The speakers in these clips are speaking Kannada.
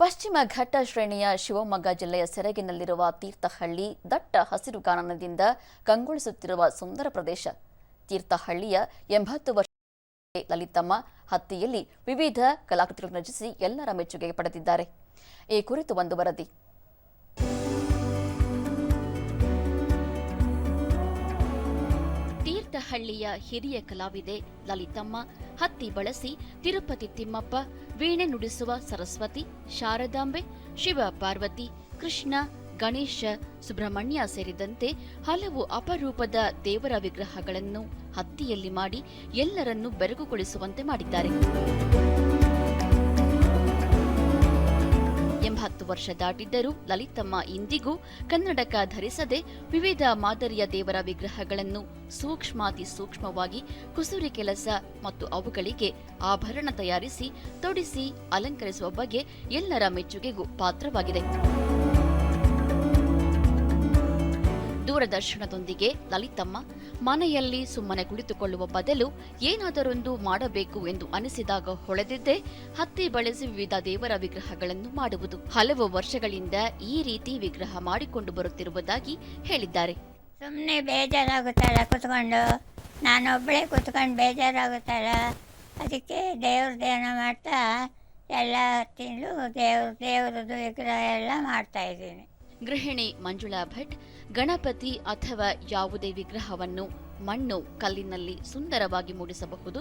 ಪಶ್ಚಿಮ ಘಟ್ಟ ಶ್ರೇಣಿಯ ಶಿವಮೊಗ್ಗ ಜಿಲ್ಲೆಯ ಸೆರಗಿನಲ್ಲಿರುವ ತೀರ್ಥಹಳ್ಳಿ ದಟ್ಟ ಹಸಿರುಗಾನನದಿಂದ ಕಂಗೊಳಿಸುತ್ತಿರುವ ಸುಂದರ ಪ್ರದೇಶ. ತೀರ್ಥಹಳ್ಳಿಯ ಎಂಬತ್ತು ವರ್ಷ ಲಲಿತಮ್ಮ ಹತ್ತಿಯಲ್ಲಿ ವಿವಿಧ ಕಲಾಕೃತಿಗಳನ್ನು ರಚಿಸಿ ಎಲ್ಲರ ಮೆಚ್ಚುಗೆ ಪಡೆದಿದ್ದಾರೆ. ಈ ಕುರಿತು ಒಂದು ವರದಿ. ತೀರ್ಥಹಳ್ಳಿಯ ಹಿರಿಯ ಕಲಾವಿದೆ ಲಲಿತಮ್ಮ, ಹತ್ತಿ ಬಳಸಿ ತಿರುಪತಿ ತಿಮ್ಮಪ್ಪ, ವೀಣೆ ನುಡಿಸುವ ಸರಸ್ವತಿ, ಶಾರದಾಂಬೆ, ಶಿವ ಪಾರ್ವತಿ, ಕೃಷ್ಣ, ಗಣೇಶ, ಸುಬ್ರಹ್ಮಣ್ಯ ಸೇರಿದಂತೆ ಹಲವು ಅಪರೂಪದ ದೇವರ ವಿಗ್ರಹಗಳನ್ನು ಹತ್ತಿಯಲ್ಲಿ ಮಾಡಿ ಎಲ್ಲರನ್ನೂ ಬೆರಗುಗೊಳಿಸುವಂತೆ ಮಾಡಿದ್ದಾರೆ. ಎಂಬತ್ತು ವರ್ಷ ದಾಟಿದ್ದರೂ ಲಲಿತಮ್ಮ ಇಂದಿಗೂ ಕನ್ನಡಕ ಧರಿಸದೆ ವಿವಿಧ ಮಾದರಿಯ ದೇವರ ವಿಗ್ರಹಗಳನ್ನು ಸೂಕ್ಷ್ಮಾತಿ ಸೂಕ್ಷ್ಮವಾಗಿ ಕುಸುರಿ ಕೆಲಸ ಮತ್ತು ಅವುಗಳಿಗೆ ಆಭರಣ ತಯಾರಿಸಿ ತೊಡಿಸಿ ಅಲಂಕರಿಸುವ ಬಗ್ಗೆ ಎಲ್ಲರ ಮೆಚ್ಚುಗೆಗೂ ಪಾತ್ರವಾಗಿದೆ. ದೂರದರ್ಶನದೊಂದಿಗೆ ಲಲಿತಮ್ಮ ಮನೆಯಲ್ಲಿ ಸುಮ್ಮನೆ ಕುಳಿತುಕೊಳ್ಳುವ ಬದಲು ಏನಾದರೊಂದು ಮಾಡಬೇಕು ಎಂದು ಅನಿಸಿದಾಗ ಹೊಳೆದಿದ್ದೇ. ಹತ್ತಿ ಬಳಸಿ ವಿವಿಧ ದೇವರ ವಿಗ್ರಹಗಳನ್ನು ಮಾಡುವುದು. ಹಲವು ವರ್ಷಗಳಿಂದ ಈ ರೀತಿ ವಿಗ್ರಹ ಮಾಡಿಕೊಂಡು ಬರುತ್ತಿರುವುದಾಗಿ ಹೇಳಿದ್ದಾರೆ. ಸುಮ್ಮನೆ ಬೇಜಾರಾಗುತ್ತಲ್ಲ ಕುತ್ಕೊಂಡು? ನಾನೊಬ್ಬಳೇ ಕುತ್ಕೊಂಡು ಬೇಜಾರಾಗುತ್ತಲ್ಲ? ಅದಕ್ಕೆ ದೇವ್ರ ಧ್ಯಾನ ಮಾಡ್ತಾ ಎಲ್ಲ ತಿಂಡು ದೇವ್ರ ದೇವ್ರದ್ದು ವಿಗ್ರಹ ಎಲ್ಲ ಮಾಡ್ತಾ ಇದ್ದೀನಿ. ಗೃಹಿಣಿ ಮಂಜುಳಾ ಭಟ್ ಗಣಪತಿ ಅಥವಾ ಯಾವುದೇ ವಿಗ್ರಹವನ್ನು ಮಣ್ಣು ಕಲ್ಲಿನಲ್ಲಿ ಸುಂದರವಾಗಿ ಮೂಡಿಸಬಹುದು.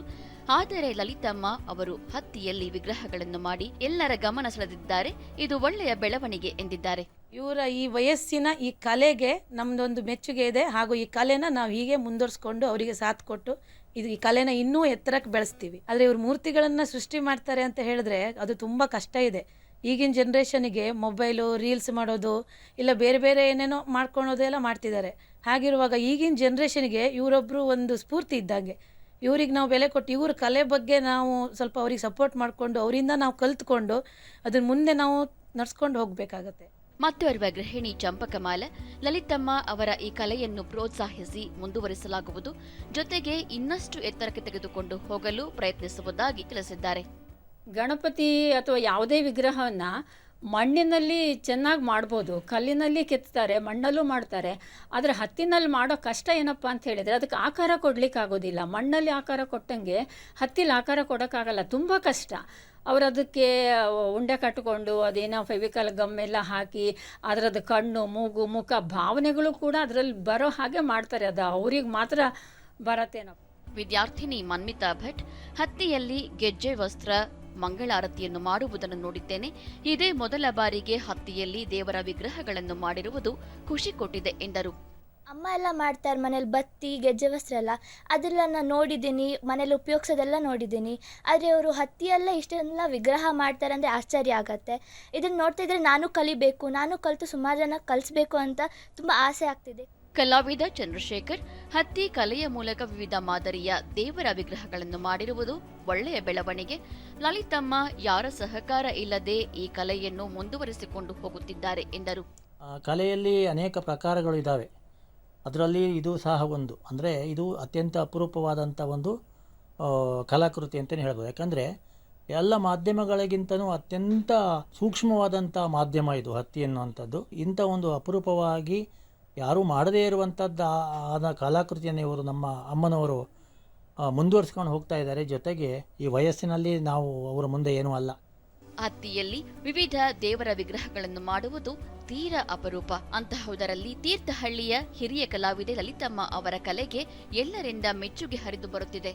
ಆದರೆ ಲಲಿತಮ್ಮ ಅವರು ಹತ್ತಿಯಲ್ಲಿ ವಿಗ್ರಹಗಳನ್ನು ಮಾಡಿ ಎಲ್ಲರ ಗಮನ ಸೆಳೆದಿದ್ದಾರೆ. ಇದು ಒಳ್ಳೆಯ ಬೆಳವಣಿಗೆ ಎಂದಿದ್ದಾರೆ. ಇವರ ಈ ವಯಸ್ಸಿನ ಈ ಕಲೆಗೆ ನಮ್ದೊಂದು ಮೆಚ್ಚುಗೆ ಇದೆ. ಹಾಗೂ ಈ ಕಲೆನ ನಾವು ಹೀಗೆ ಮುಂದುವರಿಸ್ಕೊಂಡು ಅವರಿಗೆ ಸಾಥ್ ಕೊಟ್ಟು ಇದು ಈ ಕಲೆನ ಇನ್ನೂ ಎತ್ತರಕ್ಕೆ ಬೆಳೆಸ್ತೀವಿ. ಆದರೆ ಇವ್ರ ಮೂರ್ತಿಗಳನ್ನು ಸೃಷ್ಟಿ ಮಾಡ್ತಾರೆ ಅಂತ ಹೇಳಿದ್ರೆ ಅದು ತುಂಬ ಕಷ್ಟ ಇದೆ. ಈಗಿನ ಜನ್ರೇಷನಿಗೆ ಮೊಬೈಲು ರೀಲ್ಸ್ ಮಾಡೋದು, ಇಲ್ಲ ಬೇರೆ ಬೇರೆ ಏನೇನೋ ಮಾಡ್ಕೊಳೋದೆಲ್ಲ ಮಾಡ್ತಿದ್ದಾರೆ. ಹಾಗಿರುವಾಗ ಈಗಿನ ಜನ್ರೇಷನ್ಗೆ ಇವರೊಬ್ಬರು ಒಂದು ಸ್ಫೂರ್ತಿ ಇದ್ದಂಗೆ. ಇವ್ರಿಗೆ ನಾವು ಬೆಲೆ ಕೊಟ್ಟು, ಇವ್ರ ಕಲೆ ಬಗ್ಗೆ ನಾವು ಸ್ವಲ್ಪ ಅವ್ರಿಗೆ ಸಪೋರ್ಟ್ ಮಾಡಿಕೊಂಡು, ಅವರಿಂದ ನಾವು ಕಲ್ತ್ಕೊಂಡು ಅದನ್ನ ಮುಂದೆ ನಾವು ನಡ್ಸ್ಕೊಂಡು ಹೋಗಬೇಕಾಗತ್ತೆ. ಮತ್ತೋರ್ವ ಗೃಹಿಣಿ ಚಂಪಕಮಾಲ, ಲಲಿತಮ್ಮ ಅವರ ಈ ಕಲೆಯನ್ನು ಪ್ರೋತ್ಸಾಹಿಸಿ ಮುಂದುವರಿಸಲಾಗುವುದು. ಜೊತೆಗೆ ಇನ್ನಷ್ಟು ಎತ್ತರಕ್ಕೆ ತೆಗೆದುಕೊಂಡು ಹೋಗಲು ಪ್ರಯತ್ನಿಸುವುದಾಗಿ ತಿಳಿಸಿದ್ದಾರೆ. ಗಣಪತಿ ಅಥವಾ ಯಾವುದೇ ವಿಗ್ರಹವನ್ನು ಮಣ್ಣಿನಲ್ಲಿ ಚೆನ್ನಾಗಿ ಮಾಡ್ಬೋದು, ಕಲ್ಲಿನಲ್ಲಿ ಕೆತ್ತಾರೆ, ಮಣ್ಣಲ್ಲೂ ಮಾಡ್ತಾರೆ, ಆದರೆ ಹತ್ತಿನಲ್ಲಿ ಮಾಡೋ ಕಷ್ಟ ಏನಪ್ಪ ಅಂತ ಹೇಳಿದರೆ ಅದಕ್ಕೆ ಆಕಾರ ಕೊಡ್ಲಿಕ್ಕೆ ಆಗೋದಿಲ್ಲ. ಮಣ್ಣಲ್ಲಿ ಆಕಾರ ಕೊಟ್ಟಂಗೆ ಹತ್ತಿಲಿ ಆಕಾರ ಕೊಡೋಕ್ಕಾಗಲ್ಲ, ತುಂಬ ಕಷ್ಟ. ಅವರು ಅದಕ್ಕೆ ಉಂಡೆ ಕಟ್ಟಿಕೊಂಡು ಅದೇನೋ ಫೆವಿಕಲ್ ಗಮ್ ಎಲ್ಲ ಹಾಕಿ ಅದರದ್ದು ಕಣ್ಣು, ಮೂಗು, ಮುಖ ಭಾವನೆಗಳು ಕೂಡ ಅದರಲ್ಲಿ ಬರೋ ಹಾಗೆ ಮಾಡ್ತಾರೆ. ಅದು ಅವ್ರಿಗೆ ಮಾತ್ರ ಬರತ್ತೇನಪ್ಪ ವಿದ್ಯಾರ್ಥಿನಿ ಮನ್ಮಿತಾ ಭಟ್, ಹತ್ತಿಯಲ್ಲಿ ಗೆಜ್ಜೆ, ವಸ್ತ್ರ ಮಂಗಳಾರತಿಯನ್ನು ಮಾಡುವುದನ್ನು ನೋಡಿದ್ದೇನೆ. ಇದೇ ಮೊದಲ ಬಾರಿಗೆ ಹತ್ತಿಯಲ್ಲಿ ದೇವರ ವಿಗ್ರಹಗಳನ್ನು ಮಾಡಿರುವುದು ಖುಷಿ ಕೊಟ್ಟಿದೆ ಎಂದರು. ಅಮ್ಮ ಎಲ್ಲ ಮಾಡ್ತಾರೆ ಮನೇಲಿ, ಬತ್ತಿ, ಗೆಜ್ಜೆ ವಸ್ತ್ರ ಎಲ್ಲ. ಅದೆಲ್ಲ ನಾನು ನೋಡಿದ್ದೀನಿ, ಮನೇಲಿ ಉಪಯೋಗಿಸೋದೆಲ್ಲ ನೋಡಿದ್ದೀನಿ. ಆದರೆ ಅವರು ಹತ್ತಿಯೆಲ್ಲ ಇಷ್ಟೆಲ್ಲ ವಿಗ್ರಹ ಮಾಡ್ತಾರೆ ಅಂದರೆ ಆಶ್ಚರ್ಯ ಆಗತ್ತೆ. ಇದನ್ನು ನೋಡ್ತಾ ಇದ್ರೆ ನಾನು ಕಲಿಬೇಕು, ನಾನು ಕಲಿತು ಸುಮಾರು ಜನ ಕಲಿಸ್ಬೇಕು ಅಂತ ತುಂಬ ಆಸೆ ಆಗ್ತಿದೆ. ಕಲಾವಿದ ಚಂದ್ರಶೇಖರ್ ಹತ್ತಿ ಕಲೆಯ ಮೂಲಕ ವಿವಿಧ ಮಾದರಿಯ ದೇವರ ವಿಗ್ರಹಗಳನ್ನು ಮಾಡಿರುವುದು ಒಳ್ಳೆಯ ಬೆಳವಣಿಗೆ. ಲಲಿತಮ್ಮ, ಯಾರ ಸಹಕಾರ ಇಲ್ಲದೆ ಈ ಕಲೆಯನ್ನು ಮುಂದುವರಿಸಿಕೊಂಡು ಹೋಗುತ್ತಿದ್ದಾರೆ ಎಂದರು. ಕಲೆಯಲ್ಲಿ ಅನೇಕ ಪ್ರಕಾರಗಳು ಇದ್ದಾವೆ ಅದರಲ್ಲಿ ಇದು ಸಹ ಒಂದು. ಅಂದರೆ ಇದು ಅತ್ಯಂತ ಅಪರೂಪವಾದಂಥ ಒಂದು ಕಲಾಕೃತಿ ಅಂತಲೇ ಹೇಳ್ಬೋದು. ಯಾಕಂದರೆ ಎಲ್ಲ ಮಾಧ್ಯಮಗಳಿಗಿಂತನೂ ಅತ್ಯಂತ ಸೂಕ್ಷ್ಮವಾದಂಥ ಮಾಧ್ಯಮ ಇದು ಹತ್ತಿ ಅನ್ನುವಂಥದ್ದು ಇಂಥ ಒಂದು ಅಪರೂಪವಾಗಿ ಯಾರೂ ಮಾಡದೇ ಇರುವಂಥದ್ದು ಆದ ಕಲಾಕೃತಿಯನ್ನು ಇವರು ನಮ್ಮ ಅಮ್ಮನವರು ಮುಂದುವರಿಸಿಕೊಂಡು ಹೋಗ್ತಾ ಇದ್ದಾರೆ. ಜೊತೆಗೆ ಈ ವಯಸ್ಸಿನಲ್ಲಿ ನಾವು ಅವರ ಮುಂದೆ ಏನೂ ಅಲ್ಲ. ಹತ್ತಿಯಲ್ಲಿ ವಿವಿಧ ದೇವರ ವಿಗ್ರಹಗಳನ್ನು ಮಾಡುವುದು ತೀರ ಅಪರೂಪ. ಅಂತಹುದರಲ್ಲಿ ತೀರ್ಥಹಳ್ಳಿಯ ಹಿರಿಯ ಕಲಾವಿದೆ ಲಲಿತಮ್ಮ ಅವರ ಕಲೆಗೆ ಎಲ್ಲರಿಂದ ಮೆಚ್ಚುಗೆ ಹರಿದು ಬರುತ್ತಿದೆ.